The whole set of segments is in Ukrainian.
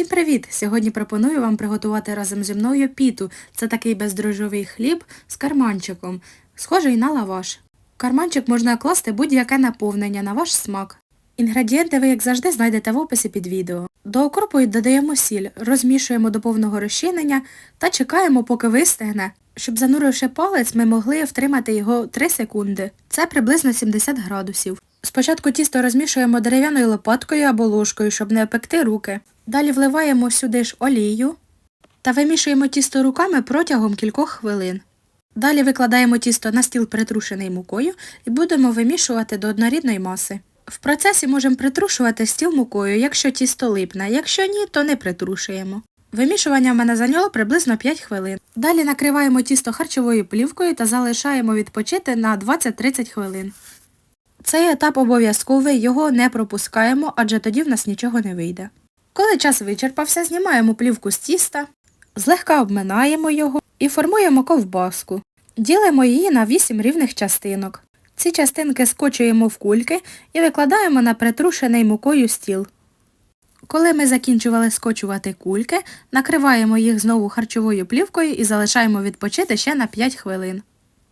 Всім привіт! Сьогодні пропоную вам приготувати разом зі мною піту. Це такий бездрожжовий хліб з карманчиком, схожий на лаваш. Карманчик можна класти будь-яке наповнення на ваш смак. Інгредієнти ви, як завжди, знайдете в описі під відео. До окропу додаємо сіль, розмішуємо до повного розчинення та чекаємо, поки вистигне. Щоб зануривши палець, ми могли втримати його 3 секунди. Це приблизно 70 градусів. Спочатку тісто розмішуємо дерев'яною лопаткою або ложкою, щоб не опекти руки. Далі вливаємо сюди ж олію та вимішуємо тісто руками протягом кількох хвилин. Далі викладаємо тісто на стіл притрушений мукою і будемо вимішувати до однорідної маси. В процесі можемо притрушувати стіл мукою, якщо тісто липне, якщо ні, то не притрушуємо. Вимішування в мене зайняло приблизно 5 хвилин. Далі накриваємо тісто харчовою плівкою та залишаємо відпочити на 20-30 хвилин. Цей етап обов'язковий, його не пропускаємо, адже тоді в нас нічого не вийде. Коли час вичерпався, знімаємо плівку з тіста, злегка обминаємо його і формуємо ковбаску. Ділимо її на 8 рівних частинок. Ці частинки скочуємо в кульки і викладаємо на притрушений мукою стіл. Коли ми закінчували скочувати кульки, накриваємо їх знову харчовою плівкою і залишаємо відпочити ще на 5 хвилин.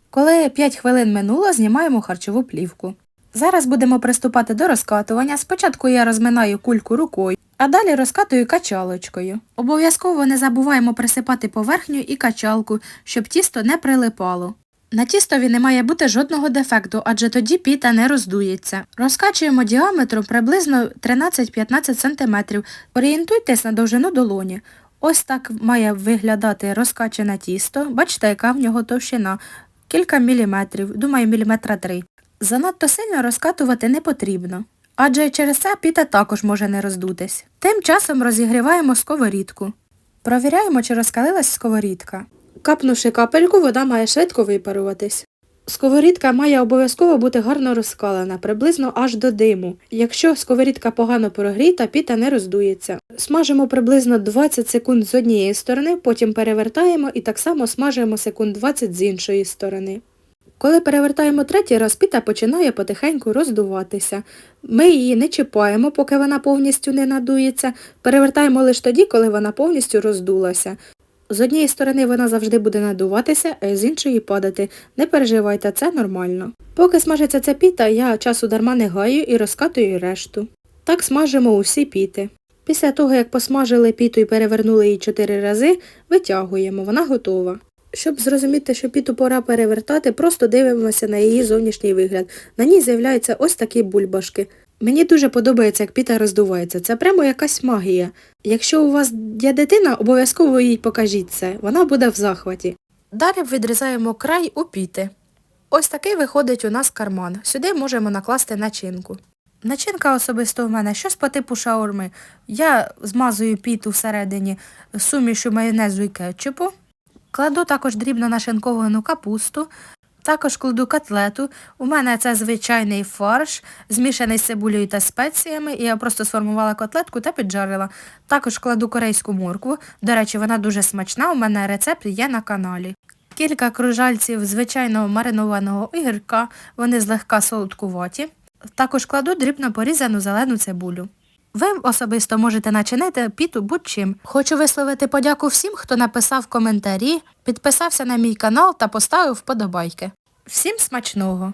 Коли 5 хвилин минуло, знімаємо харчову плівку. Зараз будемо приступати до розкатування. Спочатку я розминаю кульку рукою, а далі розкатую качалочкою. Обов'язково не забуваємо присипати поверхню і качалку, щоб тісто не прилипало. На тістові не має бути жодного дефекту, адже тоді піта не роздується. Розкачуємо діаметром приблизно 13-15 см. Орієнтуйтесь на довжину долоні. Ось так має виглядати розкачане тісто. Бачите, яка в нього товщина. Кілька міліметрів, думаю, міліметра три. Занадто сильно розкатувати не потрібно, адже через це піта також може не роздутись. Тим часом розігріваємо сковорідку. Провіряємо, чи розкалилась сковорідка. Капнувши капельку, вода має швидко випаруватись. Сковорідка має обов'язково бути гарно розкалена, приблизно аж до диму. Якщо сковорідка погано прогріта, піта не роздується. Смажимо приблизно 20 секунд з однієї сторони, потім перевертаємо і так само смажуємо секунд 20 з іншої сторони. Коли перевертаємо третій раз, піта починає потихеньку роздуватися. Ми її не чіпаємо, поки вона повністю не надується, перевертаємо лише тоді, коли вона повністю роздулася. З однієї сторони вона завжди буде надуватися, а з іншої падати. Не переживайте, це нормально. Поки смажиться ця піта, я часу дарма не гаю і розкатую решту. Так смажимо усі піти. Після того, як посмажили піту і перевернули її чотири рази, витягуємо, вона готова. Щоб зрозуміти, що піту пора перевертати, просто дивимося на її зовнішній вигляд. На ній з'являються ось такі бульбашки. Мені дуже подобається, як піта роздувається. Це прямо якась магія. Якщо у вас є дитина, обов'язково їй покажіть це. Вона буде в захваті. Далі відрізаємо край у піти. Ось такий виходить у нас карман. Сюди можемо накласти начинку. Начинка особисто в мене щось по типу шаурми. Я змазую піту всередині сумішю майонезу і кетчупу. Кладу також дрібно нашинковану капусту, також кладу котлету. У мене це звичайний фарш, змішаний з цибулею та спеціями, і я просто сформувала котлетку та піджарила. Також кладу корейську моркву. До речі, вона дуже смачна, у мене рецепт є на каналі. Кілька кружальців звичайного маринованого огірка, вони злегка солодкуваті. Також кладу дрібно порізану зелену цибулю. Ви особисто можете начинити піту будь-чим. Хочу висловити подяку всім, хто написав коментарі, підписався на мій канал та поставив вподобайки. Всім смачного!